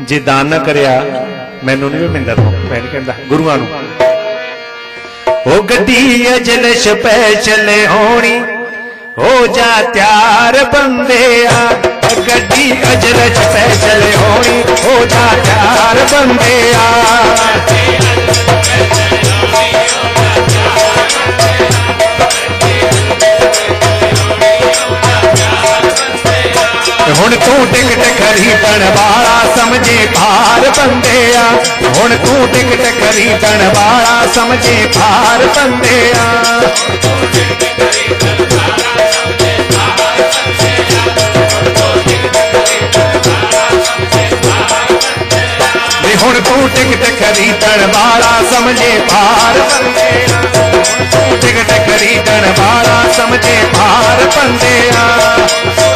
ਜੇ ਦਾਨ ਨਾ ਕਰਿਆ, ਮੈਨੂੰ ਨਹੀਂ ਮਿੰਦਰ ਮੈਂ ਕਹਿੰਦਾ, ਗੁਰੂਆਂ ਨੂੰ। ਉਹ ਗੱਡੀ ਅਜਲ ਚਲੇ ਹੋਣੀ, ਹੋ ਜਾ ਤਿਆਰ ਬੰਦਿਆ, ਗੱਡੀ ਅਜਲਸ਼ ਪੈ ਚਲੇ ਹੋਣੀ, ਹੋ ਜਾ ਤਿਆਰ ਬੰਦਿਆ। ਹੁਣ ਤੂੰ ਟਿਕਟ ਖਰੀਦਣ ਵਾਲਾ ਸਮਝੇ ਭਾਰ ਬੰਦਿਆ ਹੁਣ ਤੂੰ ਟਿਕਟ ਖਰੀਦਣ ਵਾਲਾ ਸਮਝੇ ਭਾਰ ਬੰਦਿਆ ਵੇ ਹੁਣ ਤੂੰ ਟਿਕਟ ਖਰੀਦਣ ਵਾਲਾ ਸਮਝੇ ਭਾਰ ਬੰਦਿਆ ਤੂੰ ਟਿਕਟ ਖਰੀਦਣ ਵਾਲਾ ਸਮਝੇ ਭਾਰ ਬੰਦਿਆ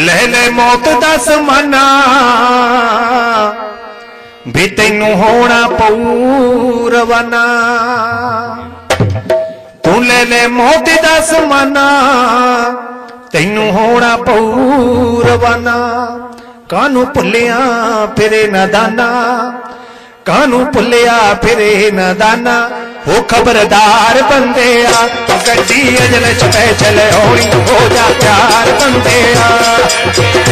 ਲੈ ਲੈ ਮੌਤ ਦਾ ਸਮਾਨਾ ਵੀ ਤੈਨੂੰ ਹੋਣਾ ਪਊ ਰਵਾਨਾ। ਤੂੰ ਲੈ ਲੈ ਮੌਤ ਦਾ ਸਮਾਨਾ ਤੈਨੂੰ ਹੋਣਾ ਪਊ ਰਵਾਨਾ। ਕਾਨੂੰ ਭੁੱਲਿਆ ਫਿਰੇ ਨਦਾਨਾ? ਕਾਨੂੰ ਭੁੱਲਿਆ ਫਿਰੇ ਨਦਾਨਾ? ਉਹ ਖਬਰਦਾਰ ਬੰਦਿਆ ਗੱਡੀ ਅਜਲ ਸਪੈਸ਼ਲ ਹੋਣੀ ਹੋ ਜਾ ਪਿਆਰ ਬੰਦਿਆ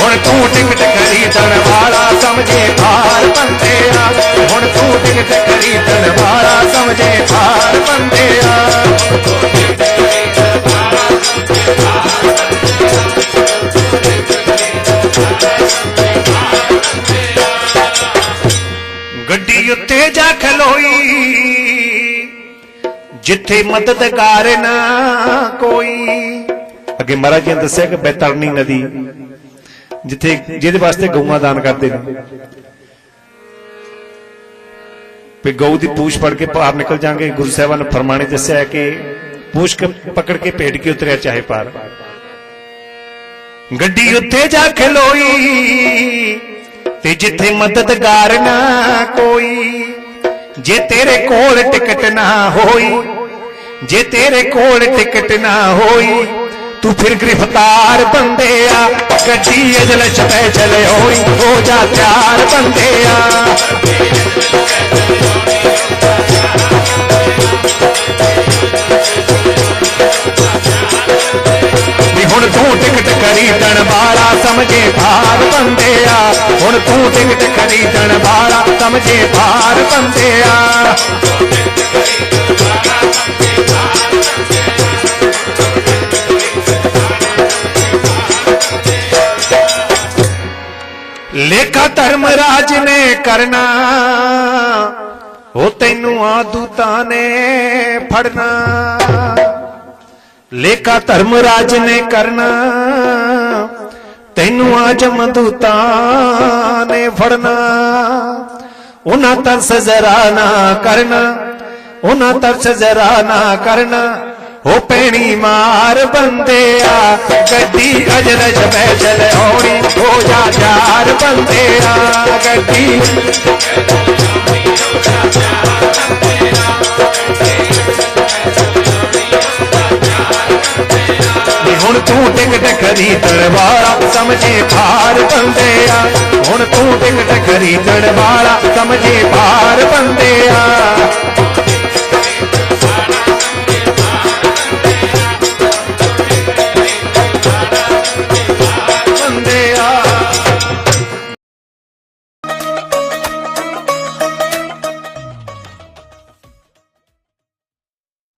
ਹੁਣ ਤੂੰ ਟਿਕਟ ਖਰੀਦਣ ਵਾਲਾ ਸਮਝੇ ਭਾਰ ਬੰਦਿਆ ਹੁਣ ਤੂੰ ਟਿਕਟ ਜਿੱਥੇ ਮਦਦਗਾਰ ਨਾ ਕੋਈ। ਅੱਗੇ ਮਹਾਰਾਜ ਜੀ ਨੇ ਦੱਸਿਆ ਕਿ ਬੈਤਰਨੀ ਨਦੀ, ਜਿੱਥੇ ਜਿਹਦੇ ਵਾਸਤੇ ਗਊਆਂ ਦਾਨ ਕਰਦੇ ਨੇ। ਵੀ ਗਊ ਦੀ ਪੂਛ ਫੜ ਕੇ ਬਾਹਰ ਨਿਕਲ ਜਾਾਂਗੇ ਗੁਰੂ ਸਾਹਿਬਾਨ ਨੇ ਫਰਮਾਣੇ ਦੱਸਿਆ ਕਿ ਪੂਛ ਪਕੜ ਕੇ ਭੇਡ ਕੇ ਉਤਰਿਆ ਚਾਹੇ ਪਾਰ। ਗੱਡੀ ਉੱਥੇ ਜਾ ਖਲੋਈ ਤੇ ਜਿੱਥੇ ਮਦਦਗਾਰ ਨਾ ਕੋਈ, ਜੇ ਤੇਰੇ ਕੋਲ ਟਿਕਟ ਨਾ ਹੋਈ ਜੇ ਤੇਰੇ ਕੋਲ ਟਿਕਟ ਨਾ ਹੋਈ, ਤੂੰ ਫਿਰ ਗ੍ਰਿਫਤਾਰ ਬੰਦਿਆ। ਗੱਡੀ ਅਜਲ ਚਲੇ ਹੋਈ, ਹੋ ਜਾ ਤਿਆਰ ਬੰਦਿਆ। ਵੀ ਹੁਣ ਤੂੰ ਟਿਕਟ ਖਰੀਦਣ ਵਾਲਾ ਸਮਝੇ ਭਾਰ ਬੰਦਿਆ। ਹੁਣ ਤੂੰ ਟਿਕਟ ਖਰੀਦਣ ਵਾਲਾ ਸਮਝੇ ਭਾਰ ਬੰਦਿਆ। ਲੇਖਾ ਧਰਮ ਰਾਜ ਨੇ ਕਰਨਾ। ਉਹ ਤੈਨੂੰ ਆਦੂਤਾਂ ਨੇ ਫੜਨਾ। ਲੇਖਾ ਧਰਮ ਰਾਜ ਨੇ ਕਰਨਾ। ਤੈਨੂੰ ਆ ਜਮਦੂਤਾਂ ਨੇ ਫੜਨਾ। ਉਹਨਾਂ ਤਰਸ ਜ਼ਰਾ ਨਾ ਕਰਨਾ। ਉਹਨਾਂ ਤਰਸ ਜ਼ਰਾ ਨਾ ਕਰਨਾ। ਹੋ ਪੈਣੀ ਮਾਰ ਬੰਦਿਆ, ਗੱਡੀ ਅਜਰਜ ਬੈਜਲ ਹੋਣੀ ਹੋ ਜਾ ਯਾਰ ਬੰਦਿਆ, ਗੱਡੀ ਹੁਣ ਤੂੰ ਟਿਕਟ ਖਰੀਦਣ ਵਾਲਾ ਸਮਝੇ ਭਾਰ ਬੰਦਿਆ, ਹੁਣ ਤੂੰ ਟਿਕਟ ਖਰੀਦਣ ਵਾਲਾ ਸਮਝੇ ਭਾਰ ਬੰਦਿਆ।